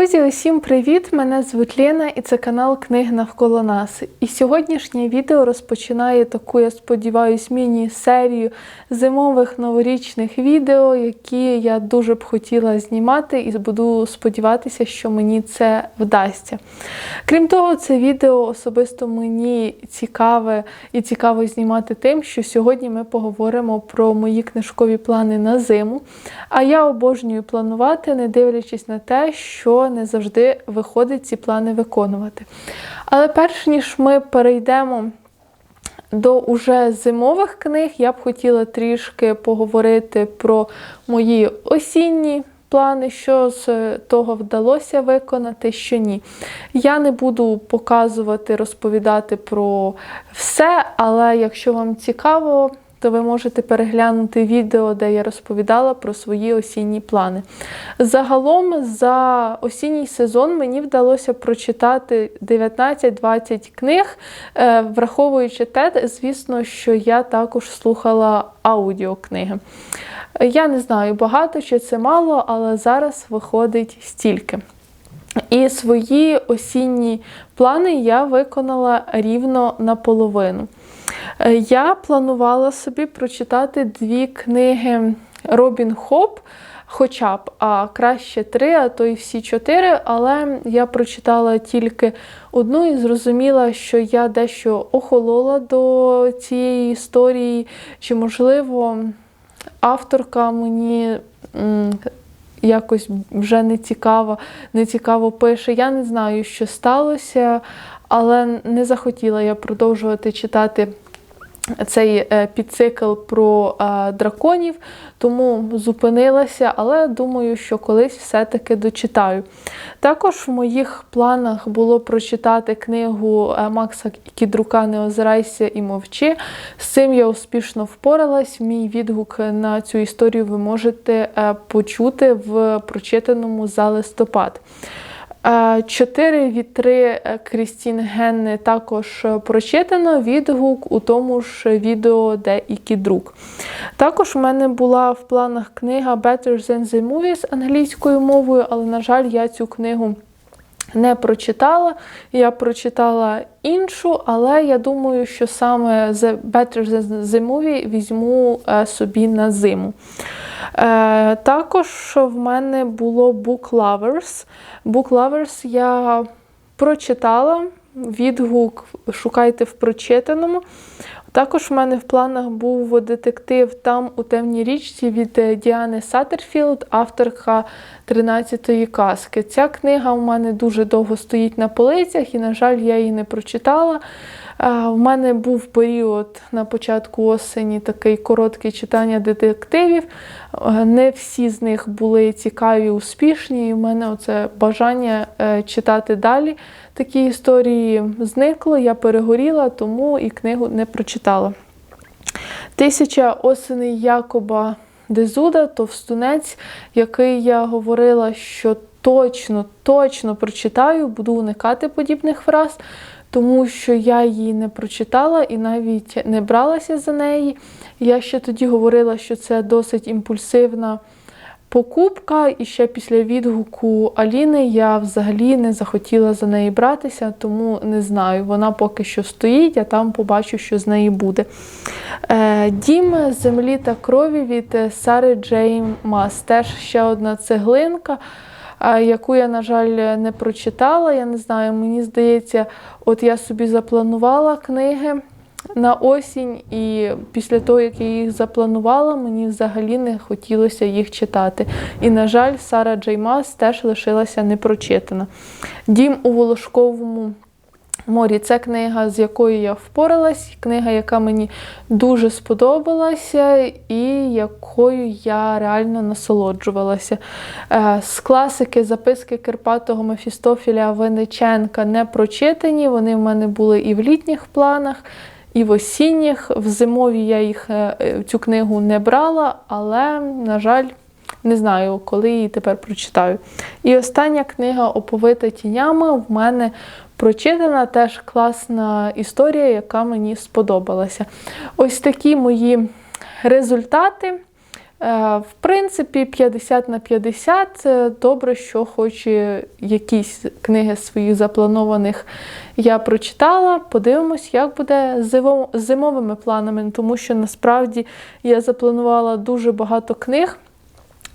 Друзі, усім привіт! Мене звуть Лена і це канал Книги навколо нас. І сьогоднішнє відео розпочинає таку, я сподіваюся, міні-серію зимових новорічних відео, які я дуже б хотіла знімати, і буду сподіватися, що мені це вдасться. Крім того, це відео особисто мені цікаве і цікаво знімати тим, що сьогодні ми поговоримо про мої книжкові плани на зиму. А я обожнюю планувати, не дивлячись на те, що не завжди виходить ці плани виконувати. Але перш ніж ми перейдемо до уже зимових книг, я б хотіла трішки поговорити про мої осінні. Плани, що з того вдалося виконати, що ні. Я не буду показувати, розповідати про все, але якщо вам цікаво, то ви можете переглянути відео, де я розповідала про свої осінні плани. Загалом за осінній сезон мені вдалося прочитати 19-20 книг, е, враховуючи те, звісно, що я також слухала аудіокниги. Я не знаю, багато чи це мало, але зараз виходить стільки. І свої осінні плани я виконала рівно наполовину. Е, я планувала собі прочитати дві книги Робін Хоп, хоча б, а краще три, а то й всі чотири. Але я прочитала тільки одну і зрозуміла, що я дещо охолола до цієї історії, чи, можливо, авторка мені. Якось вже не цікаво, не цікаво пише. Я не знаю, що сталося, але не захотіла я продовжувати читати цей е, підцикл про е, драконів, тому зупинилася, але думаю, що колись все-таки дочитаю. Також в моїх планах було прочитати книгу е, Макса Кідрука Не озирайся і мовчи. З цим я успішно впоралась. Мій відгук на цю історію ви можете почути в прочитаному за листопад. Чотири вітри Крістін Генни також прочитано відгук у тому ж відео, де і кідрук. Також в мене була в планах книга Better Than the Movies англійською мовою, але, на жаль, я цю книгу не прочитала. Я прочитала іншу, але я думаю, що саме The Better the Movie візьму е, собі на зиму. Е, також в мене було Book Lovers. Book Lovers я прочитала. Відгук шукайте в прочитаному. Також в мене в планах був детектив там у темній річці від Діани Саттерфілд, авторка 13-ї казки. Ця книга у мене дуже довго стоїть на полицях, і, на жаль, я її не прочитала. У мене був період на початку осені такий коротке читання детективів. Не всі з них були цікаві, успішні, і в мене оце бажання е, читати далі. Такі історії зникло, я перегоріла, тому і книгу не прочитала. Тисяча осеней Якоба Дезуда, товстунець, який я говорила, що точно, точно прочитаю, буду уникати подібних фраз тому що я її не прочитала і навіть не бралася за неї. Я ще тоді говорила, що це досить імпульсивна покупка, і ще після відгуку Аліни я взагалі не захотіла за неї братися, тому не знаю. Вона поки що стоїть, а там побачу, що з неї буде. Е, Дім землі та крові від Сари Джейм Мас. Теж ще одна цеглинка яку я, на жаль, не прочитала. Я не знаю, мені здається, от я собі запланувала книги на осінь, і після того, як я їх запланувала, мені взагалі не хотілося їх читати. І, на жаль, Сара Джеймас теж лишилася непрочитана. Дім у Волошковому морі. Це книга, з якою я впоралась, книга, яка мені дуже сподобалася, і якою я реально насолоджувалася. Е, з класики записки Кирпатого Мефістофіля Вениченка не прочитані. Вони в мене були і в літніх планах. І в осінніх, в зимові я їх е, цю книгу не брала, але, на жаль, не знаю, коли її тепер прочитаю. І остання книга Оповита тінями в мене прочитана теж класна історія, яка мені сподобалася. Ось такі мої результати. Е, В принципі, 50 на 50. Е, Добре, що хоч якісь книги своїх запланованих я прочитала. Подивимось, як буде з зимовими планами, тому що насправді я запланувала дуже багато книг.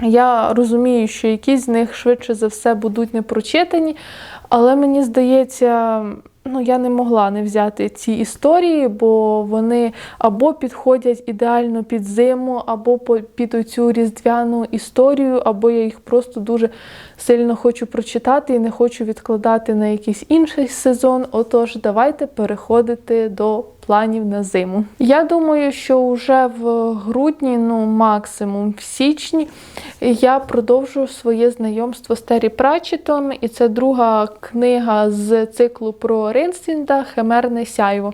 Я розумію, що якісь з них швидше за все будуть не прочитані, але мені здається, ну я не могла не взяти ці історії, бо вони або підходять ідеально під зиму, або під оцю різдвяну історію, або я їх просто дуже сильно хочу прочитати і не хочу відкладати на якийсь інший сезон. Отож, давайте переходити до планів на зиму. Я думаю, що вже в грудні, ну максимум в січні, я продовжу своє знайомство з Террі Прачетом, і це друга книга з циклу про Ринсвінда Химерне сяйво.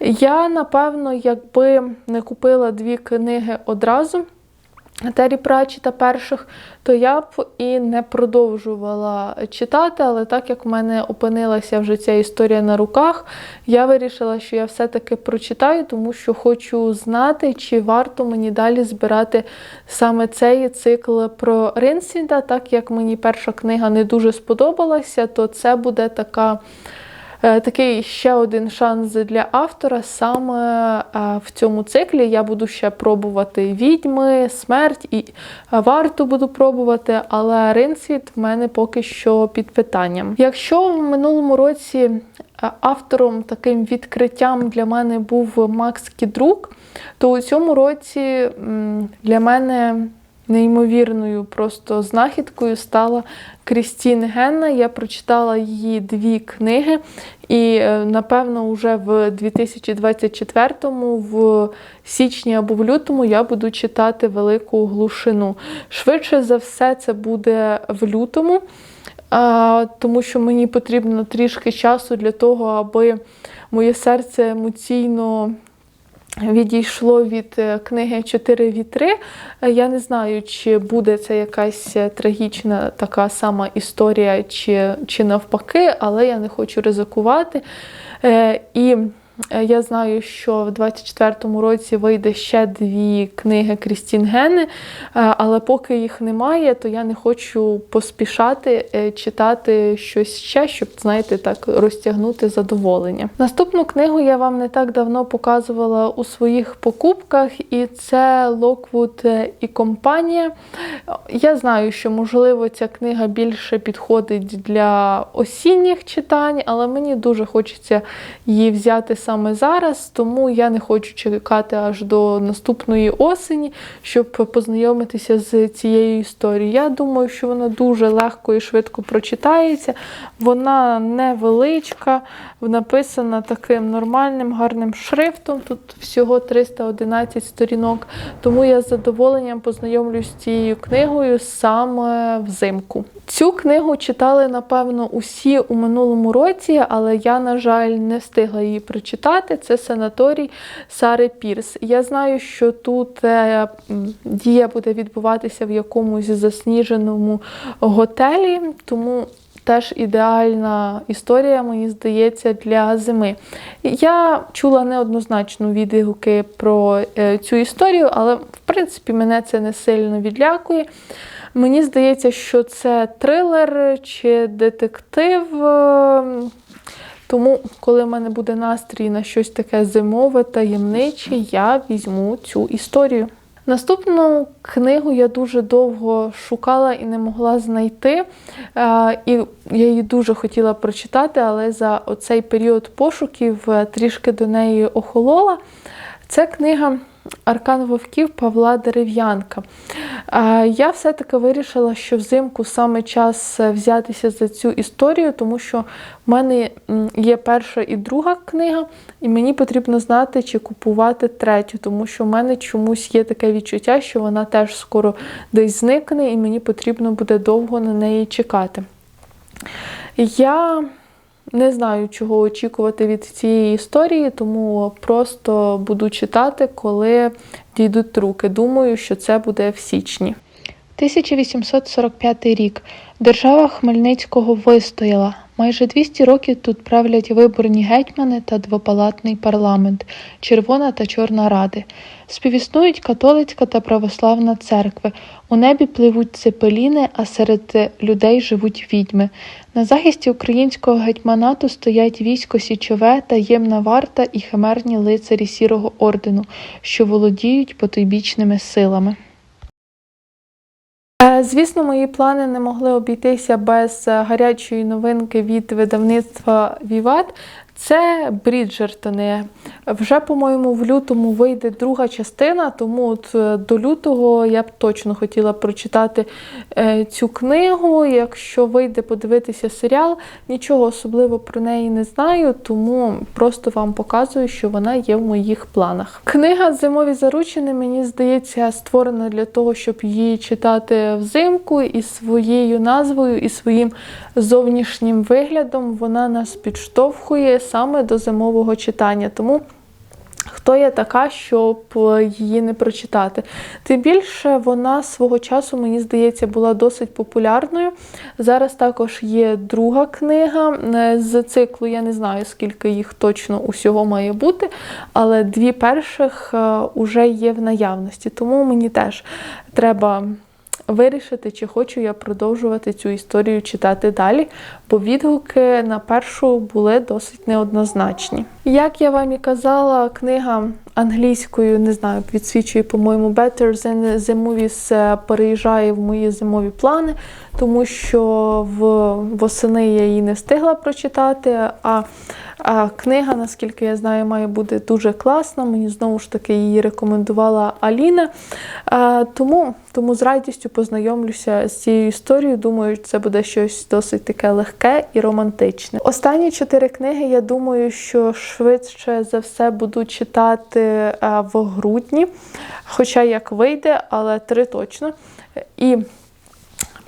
Я, напевно, якби не купила дві книги одразу. Террі Пратчета перших, то я б і не продовжувала читати, але так як в мене опинилася вже ця історія на руках, я вирішила, що я все-таки прочитаю, тому що хочу знати, чи варто мені далі збирати саме цей цикл про Ринсвінда. Так як мені перша книга не дуже сподобалася, то це буде така. Е, Такий ще один шанс для автора. Саме е, в цьому циклі я буду ще пробувати відьми, смерть і е, варту буду пробувати, але Ринсвіт в мене поки що під питанням. Якщо в минулому році автором таким відкриттям для мене був Макс Кідрук, то у цьому році для мене неймовірною просто знахідкою стала Крістін Генна. Я прочитала її дві книги, і е, напевно, вже в 2024-му, в січні або в лютому, я буду читати велику глушину. Швидше за все, це буде в лютому. Тому що мені потрібно трішки часу для того, аби моє серце емоційно відійшло від е, книги Чотири вітри. Е, Я не знаю, чи буде це якась е, трагічна така сама історія, чи, чи навпаки, але я не хочу ризикувати. І я знаю, що в 24-му році вийде ще дві книги Крістін Гени, е, але поки їх немає, то я не хочу поспішати е, читати щось ще, щоб, знаєте, так розтягнути задоволення. Наступну книгу я вам не так давно показувала у своїх покупках, і це Локвуд і компанія. Я знаю, що можливо ця книга більше підходить для осінніх читань, але мені дуже хочеться її взяти саме зараз, тому я не хочу чекати аж до наступної осені, щоб познайомитися з цією історією. Я думаю, що вона дуже легко і швидко прочитається. Вона невеличка, написана таким нормальним, гарним шрифтом. Тут всього 311 сторінок. Тому я з задоволенням познайомлюсь з цією книгою саме взимку. Цю книгу читали, напевно, усі у минулому році, але я, на жаль, не встигла її прочитати. Це санаторій Сари Пірс. Я знаю, що тут е, дія буде відбуватися в якомусь засніженому готелі, тому теж ідеальна історія, мені здається, для зими. Я чула неоднозначно відгуки про е, цю історію, але в принципі мене це не сильно відлякує. Мені здається, що це трилер чи детектив. е, Тому, коли в мене буде настрій на щось таке зимове, таємниче, я візьму цю історію. Наступну книгу я дуже довго шукала і не могла знайти. Е, І я її дуже хотіла прочитати, але за оцей період пошуків е, трішки до неї охолола. Це книга Аркан Вовків Павла Дерев'янка. Я все-таки вирішила, що взимку саме час е, взятися за цю історію, тому що в мене є перша і друга книга, і мені потрібно знати, чи купувати третю, тому що в мене чомусь є таке відчуття, що вона теж скоро десь зникне, і мені потрібно буде довго на неї чекати. Я не знаю, чого очікувати від цієї історії, тому просто буду читати, коли дійдуть руки. Думаю, що це буде в січні. 1845 рік. Держава Хмельницького вистояла. Майже 200 років тут правлять виборні гетьмани та двопалатний парламент, Червона та Чорна Ради. Співіснують католицька та православна церкви. У небі пливуть цепеліни, а серед людей живуть відьми. На захисті українського гетьманату стоять військо Січове, таємна варта і химерні лицарі Сірого ордену, що володіють потойбічними силами. Е, Звісно, мої плани не могли обійтися без е, гарячої новинки від видавництва Віват. Це Бріджертони. Вже, по-моєму, в лютому вийде друга частина, тому от е, до лютого я б точно хотіла прочитати е, цю книгу. Якщо вийде подивитися серіал, нічого особливо про неї не знаю, тому просто вам показую, що вона є в моїх планах. Книга Зимові заручини, мені здається, створена для того, щоб її читати взимку і своєю назвою, і своїм зовнішнім виглядом вона нас підштовхує саме до зимового читання. Тому хто я така, щоб е, її не прочитати? Тим більше вона свого часу, мені здається, була досить популярною. Зараз також є друга книга е, з циклу. Я не знаю, скільки їх точно усього має бути, але дві перших вже є в наявності. Тому мені теж треба вирішити, чи хочу я продовжувати цю історію читати далі, бо відгуки на першу були досить неоднозначні. Як я вам і казала, книга англійською, не знаю, підсвічує, по-моєму, Better Than the Movies е, переїжджає в мої зимові плани, тому що в восени я її не встигла прочитати. А, а книга, наскільки я знаю, має бути дуже класна. Мені знову ж таки її рекомендувала Аліна. А, тому, тому з радістю познайомлюся з цією історією. Думаю, це буде щось досить таке легке і романтичне. Останні чотири книги, я думаю, що швидше за все буду читати в грудні, хоча як вийде, але три точно. І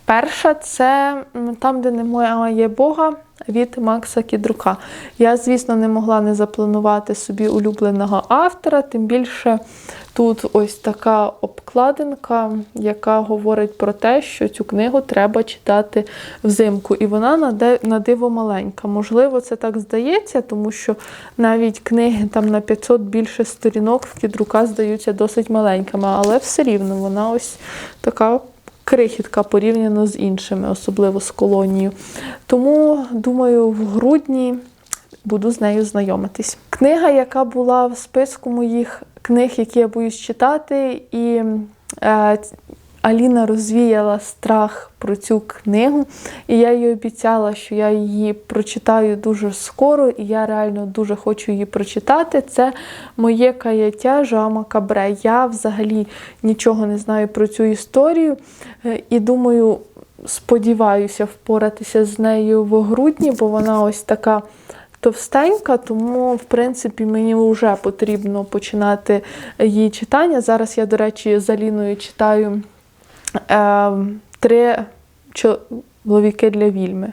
перша це там, де немає Бога. Від Макса Кідрука. Я, звісно, не могла не запланувати собі улюбленого автора, тим більше тут ось така обкладинка, яка говорить про те, що цю книгу треба читати взимку. І вона на диво маленька. Можливо, це так здається, тому що навіть книги там на 500 більше сторінок в Кідрука здаються досить маленькими, але все рівно вона ось така крихітка порівняно з іншими, особливо з колонією. Тому, думаю, в грудні буду з нею знайомитись. Книга, яка була в списку моїх книг, які я боюсь читати, і е, Аліна розвіяла страх про цю книгу, і я їй обіцяла, що я її прочитаю дуже скоро, і я реально дуже хочу її прочитати. Це моє каяття Жама Кабре. Я взагалі нічого не знаю про цю історію, е, і думаю, сподіваюся впоратися з нею в грудні, бо вона ось така. Товстенька, тому, в принципі, мені вже потрібно починати її читання. Зараз я, до речі, з Аліною читаю три чоловіки для вільми.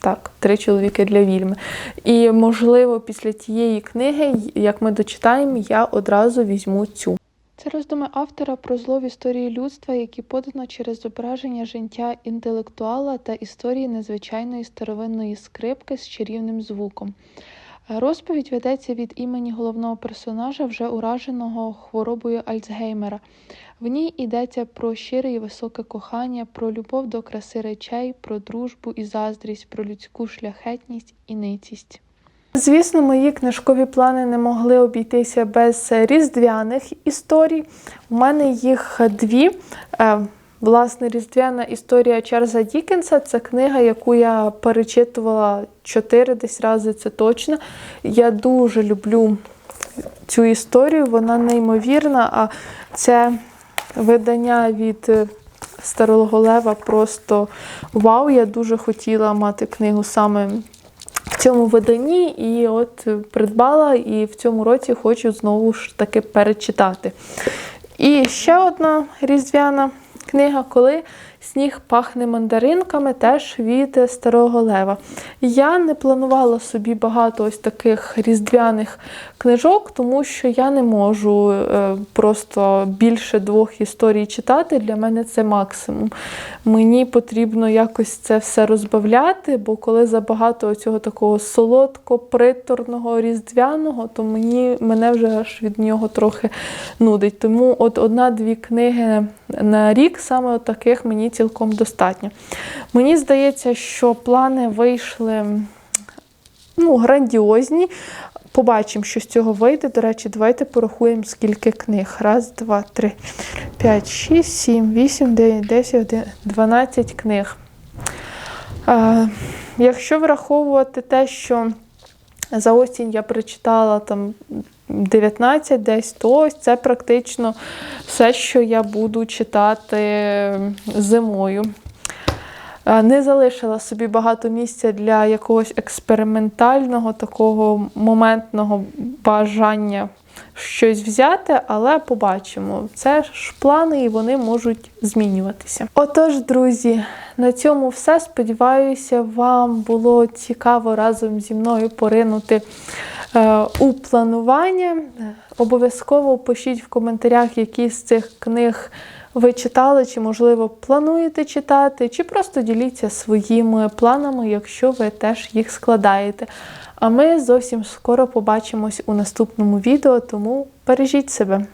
Так, три чоловіки для вільми. І, можливо, після тієї книги, як ми дочитаємо, я одразу візьму цю. Це роздуми автора про зло в історії людства, які подано через зображення життя інтелектуала та історії незвичайної старовинної скрипки з чарівним звуком. Розповідь ведеться від імені головного персонажа, вже ураженого хворобою Альцгеймера. В ній йдеться про щире і високе кохання, про любов до краси речей, про дружбу і заздрість, про людську шляхетність і ницість. Звісно, мої книжкові плани не могли обійтися без різдвяних історій. У мене їх дві. Власне, різдвяна історія Чарльза Дікенса це книга, яку я перечитувала чотири десь рази, це точно. Я дуже люблю цю історію, вона неймовірна, а це видання від е, Старого Лева просто вау. Я дуже хотіла мати книгу саме в цьому виданні, і от придбала, і в цьому році хочу знову ж таки перечитати. І ще одна різдвяна книга, коли Сніг пахне мандаринками теж від старого лева. Я не планувала собі багато ось таких різдвяних книжок, тому що я не можу е, просто більше двох історій читати. Для мене це максимум. Мені потрібно якось це все розбавляти, бо коли забагато цього такого солодко-приторного різдвяного, то мені мене вже аж від нього трохи нудить. Тому от одна-дві книги на рік саме от таких мені цілком достатньо. Мені здається, що плани вийшли ну, грандіозні. Побачимо, що з цього вийде. До речі, давайте порахуємо, скільки книг. Раз, два, три, п'ять, шість, сім, вісім, дев'ять, десять, дванадцять книг. А, якщо враховувати те, що за осінь я прочитала там 19 десь, то ось це практично все, що я буду читати зимою. Е, Не залишила собі багато місця для якогось експериментального, такого моментного бажання щось взяти, але побачимо. Це ж плани і вони можуть змінюватися. Отож, друзі, на цьому все. Сподіваюся, вам було цікаво разом зі мною поринути е, у планування. Обов'язково пишіть в коментарях, які з цих книг ви читали, чи, можливо, плануєте читати, чи просто діліться своїми планами, якщо ви теж їх складаєте. А ми зовсім скоро побачимось у наступному відео, тому бережіть себе.